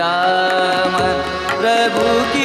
राम प्रभु की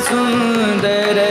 सुंदर सगुण